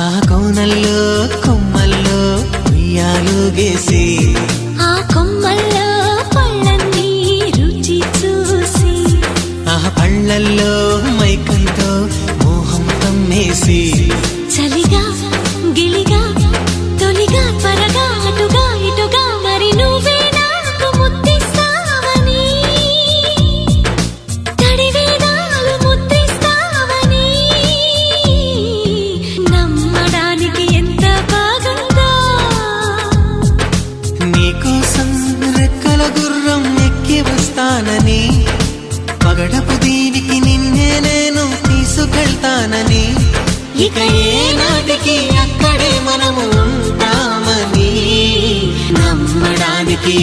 ఆ కోనల్లో కొమ్మల్లో ఉయ్యాలు గేసి ఆ కొమ్మల్లో పళ్ళన్నీ రుచి చూసి. ఆ పళ్ళల్లో మైకంతో మోహం తమ్మేసి ఇక నాటికి అక్కడే మనము ఉంటామని నమ్మడానికి